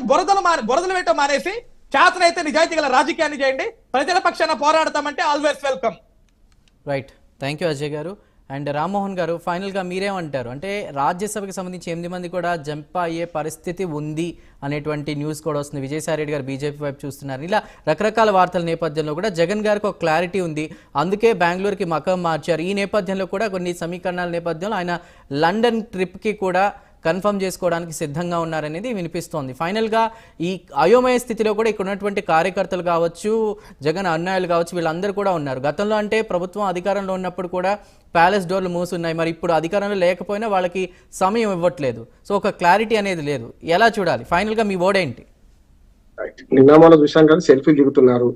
బురదలు మానే బురదలు వేయటం మానేసి చేతనైతే నిజాయితీ గల రాజకీయాన్ని చేయండి. ప్రజల పక్షాన పోరాడతామంటే always welcome right thank you Ajay garu. And Rammohan గారు ఫైనల్గా మీరేమంటారు? అంటే రాజ్యసభకి సంబంధించి ఎనిమిది మంది కూడా జంప్ అయ్యే పరిస్థితి ఉంది అనేటువంటి న్యూస్ కూడా వస్తుంది. విజయసాయిరెడ్డి గారు బీజేపీ వైపు చూస్తున్నారు. ఇలా రకరకాల వార్తల నేపథ్యంలో కూడా జగన్ గారికి ఒక క్లారిటీ ఉంది. అందుకే బెంగళూరుకి మకం మార్చారు. ఈ నేపథ్యంలో కూడా కొన్ని సమీకరణాల నేపథ్యంలో ఆయన లండన్ ట్రిప్కి కూడా కన్ఫర్మ్ చేసుకోవడానికి సిద్ధంగా ఉన్నారనేది వినిపిస్తోంది. ఫైనల్గా ఈ అయోమయ స్థితిలో కూడా ఇక్కడ ఉన్నటువంటి కార్యకర్తలు కావచ్చు జగన్ అన్యాయులు కావచ్చు వీళ్ళందరూ కూడా ఉన్నారు. గతంలో అంటే ప్రభుత్వం అధికారంలో ఉన్నప్పుడు కూడా ప్యాలెస్ డోర్లు మూసున్నాయి. మరి ఇప్పుడు అధికారంలో లేకపోయినా వాళ్ళకి సమయం ఇవ్వట్లేదు. సో ఒక క్లారిటీ అనేది లేదు. ఎలా చూడాలి? ఫైనల్గా మీ ఓడేంటి నిన్న మనం చూసాం కదా సెల్ఫీ దిగుతున్నారు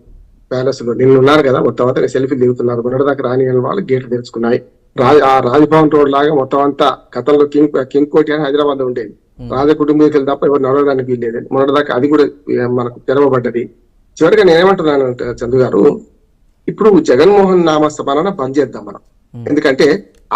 ప్యాలెస్లో నిన్న ఉన్నారు కదా మొత్తం అంతా సెల్ఫీ దిగుతున్నారు. మొన్నటిదాకా రాని వాళ్ళు గేట్లు తెరుచుకున్నాయి. రాజ్ ఆ రాజ్భవన్ రోడ్ లాగా మొత్తం అంతా గతంలో కింగ్ కింగ్ కోటి అని హైదరాబాద్లో ఉండేది రాజ కుటుంబీకులు తప్ప ఎవరు నడవడానికి వీల్లేదు. మొన్నటిదాకా అది కూడా మనకు తెరవబడ్డది. చివరిగా నేనేమంటున్నాను అంటే చందు గారు ఇప్పుడు జగన్మోహన్ నామ స్మరణ బంద్ చేద్దాం మనం. ఎందుకంటే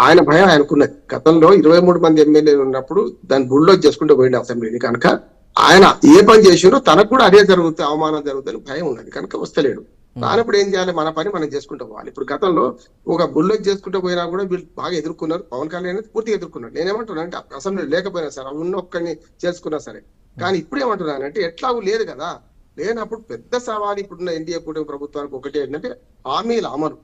ఆయన భయం ఆయనకున్నది. గతంలో ఇరవై మూడు మంది ఎమ్మెల్యేలు ఉన్నప్పుడు దాన్ని బుల్లో చేసుకుంటూ పోయింది అసెంబ్లీని. కనుక ఆయన ఏ పని చేసినో తనకు కూడా అదే జరుగుతుంది అవమానం జరుగుతుంది భయం ఉన్నది. కనుక వస్తలేడు. రానప్పుడు ఏం చేయాలి? మన పని మనం చేసుకుంటూ పోవాలి. ఇప్పుడు గతంలో ఒక బుల్లెట్ చేసుకుంటూ పోయినా కూడా వీళ్ళు బాగా ఎదుర్కొన్నారు. పవన్ కళ్యాణ్ అనేది పూర్తిగా ఎదుర్కొన్నారు. నేనేమంటున్నాను అంటే అసెంబ్లీ లేకపోయినా సరే ఉన్న ఒక్కడిని చేసుకున్నా సరే. కానీ ఇప్పుడు ఏమంటున్నానంటే ఎట్లాగూ లేదు కదా. లేనప్పుడు పెద్ద సవాలు ఇప్పుడున్న ఎన్డీఏ కూటమి ప్రభుత్వానికి ఒకటి ఏంటంటే హామీల అమలు.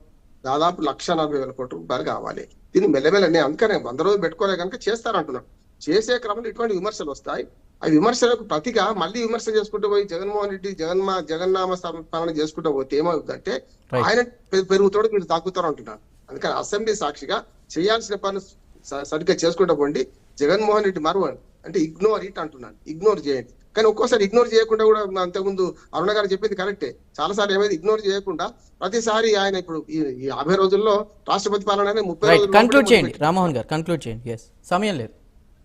దాదాపు లక్ష నలభై వేల కోట్ల రూపాయలు కావాలి. దీన్ని మెల్లమెల్ల నేను అందుకనే వంద రోజులు పెట్టుకోలే కనుక చేస్తారంటున్నాను. చేసే క్రమంలో ఇటువంటి విమర్శలు వస్తాయి. ఆ విమర్శలకు ప్రతిగా మళ్ళీ విమర్శ చేసుకుంటూ పోయి జగన్మోహన్ రెడ్డి జగన్మా జగన్నామ పాలన చేసుకుంటూ పోతే ఏమవుతుందంటే. ఆయన పెరుగుతాడు వీళ్ళు తగ్గుతారు అంటున్నాను అందుకని అసెంబ్లీ సాక్షిగా చేయాల్సిన పనులు స- సరిగ్గా చేసుకుంటూ పోండి. జగన్మోహన్ రెడ్డి మరవండి. అంటే ఇగ్నోర్ ఇట్ అంటున్నాను ఇగ్నోర్ చేయండి. కానీ ఒక్కోసారి ఇగ్నోర్ చేయకుండా కూడా అంతకుముందు అరుణ గారు చెప్పింది కరెక్టే. చాలా సార్లు ఏమైంది? ఇగ్నోర్ చేయకుండా ప్రతిసారి ఆయన ఇప్పుడు ఈ యాభై రోజుల్లో రాష్ట్రపతి పాలన ముప్పై రైట్ రోజుల్లో కన్క్లూడ్ చేయండి. రామ్మోహన్ గారు కన్క్లూడ్ చేయండి. సమయం లేదు.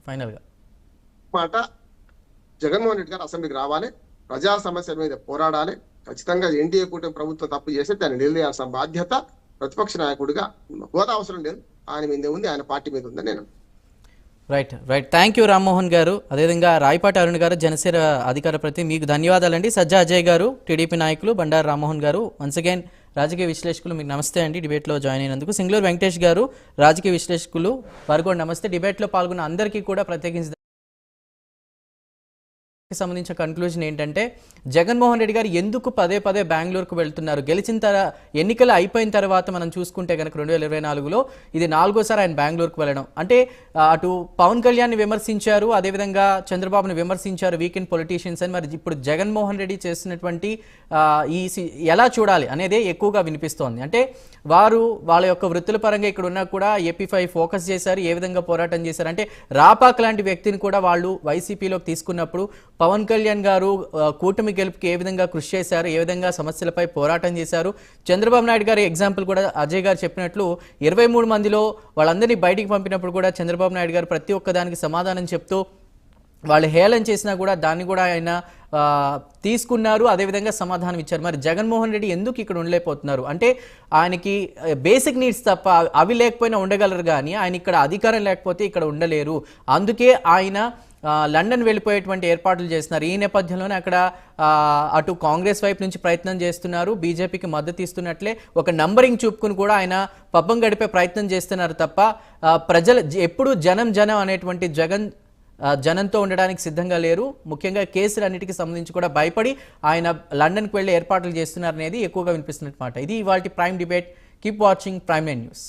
ఫైనల్గా మాట జగన్మోహన్ రెడ్డి గారు అసెంబ్లీకి రావాలి. ప్రజా సమస్యల మీద పోరాడాలి. ఖచ్చితంగా ఎన్డీఏ కూటమి ప్రభుత్వం తప్పు చేస్తే దాన్ని నిలదీయాల్సిన బాధ్యత ప్రతిపక్ష నాయకుడిగా హోదా అవసరం లేదు. ఆయన మీద ఉంది ఆయన పార్టీ మీద ఉందని నేను right right. Thank you Rammohan garu. అదేవిధంగా రాయపాటి అరుణ్ గారు జనసేన అధికార ప్రతి మీకు ధన్యవాదాలండి. సజ్జా అజయ్ గారు టీడీపీ నాయకులు బండారు రామ్మోహన్ గారు. వన్స్ అగైన్ రాజకీయ విశ్లేషకులు మీకు నమస్తే అండి. డిబేట్లో జాయిన్ అయినందుకు. సింగళూరు వెంకటేష్ గారు రాజకీయ విశ్లేషకులు వారు కూడా నమస్తే. డిబేట్లో పాల్గొన్న అందరికీ కూడా ప్రత్యేకించి సంబంధించిన కన్క్లూజన్ ఏంటంటే జగన్మోహన్ రెడ్డి గారు ఎందుకు పదే పదే బెంగళూరుకు వెళ్తున్నారు? గెలిచిన తర ఎన్నికలు అయిపోయిన తర్వాత మనం చూసుకుంటే కనుక రెండు వేల ఇరవై నాలుగులో ఇది నాలుగోసారి ఆయన బెంగళూరుకు వెళ్ళడం. అంటే అటు పవన్ కళ్యాణ్ని విమర్శించారు అదేవిధంగా చంద్రబాబుని విమర్శించారు వీకెండ్ పొలిటీషియన్స్ అని. మరి ఇప్పుడు జగన్మోహన్ రెడ్డి చేస్తున్నటువంటి ఈ ఎలా చూడాలి అనేది ఎక్కువగా వినిపిస్తోంది. అంటే వారు వాళ్ళ యొక్క వృత్తుల పరంగా ఇక్కడ ఉన్నా కూడా ఏపీ ఫైవ్ ఫోకస్ చేశారు ఏ విధంగా పోరాటం చేశారు. అంటే రాపాక్ లాంటి వ్యక్తిని కూడా వాళ్ళు వైసీపీలోకి తీసుకున్నప్పుడు పవన్ కళ్యాణ్ గారు కూటమి గెలుపుకి ఏ విధంగా కృషి చేశారు ఏ విధంగా సమస్యలపై పోరాటం చేశారు? చంద్రబాబు నాయుడు గారి ఎగ్జాంపుల్ కూడా అజయ్ గారు చెప్పినట్లు ఇరవై మూడు మందిలో వాళ్ళందరినీ బయటికి పంపినప్పుడు కూడా చంద్రబాబు నాయుడు గారు ప్రతి ఒక్కదానికి సమాధానం చెప్తూ వాళ్ళు హేళన చేసినా కూడా దాన్ని కూడా ఆయన తీసుకున్నారు అదేవిధంగా సమాధానం ఇచ్చారు. మరి జగన్మోహన్ రెడ్డి ఎందుకు ఇక్కడ ఉండలేకపోతున్నారు? అంటే ఆయనకి బేసిక్ నీడ్స్ తప్ప అవి లేకపోయినా ఉండగలరు కానీ ఆయన ఇక్కడ అధికారం లేకపోతే ఇక్కడ ఉండలేరు. అందుకే ఆయన లండన్ వెళ్ళిపోయేటువంటి ఏర్పాట్లు చేస్తున్నారు. ఈ నేపథ్యంలోనే అక్కడ అటు కాంగ్రెస్ వైపు నుంచి ప్రయత్నం చేస్తున్నారు. బీజేపీకి మద్దతు ఇస్తున్నట్లే ఒక నంబరింగ్ చూపుకుని కూడా ఆయన పబ్బం గడిపే ప్రయత్నం చేస్తున్నారు తప్ప ప్రజల ఎప్పుడు జనం జనం అనేటువంటి జగన్ జనంతో ఉండడానికి సిద్ధంగా లేరు. ముఖ్యంగా కేసులన్నిటికీ సంబంధించి కూడా భయపడి ఆయన లండన్కి వెళ్ళి ఏర్పాట్లు చేస్తున్నారనేది ఎక్కువగా వినిపిస్తున్నట్టు మాట. ఇది ఇవాళ prime debate. Keep watching prime nine news.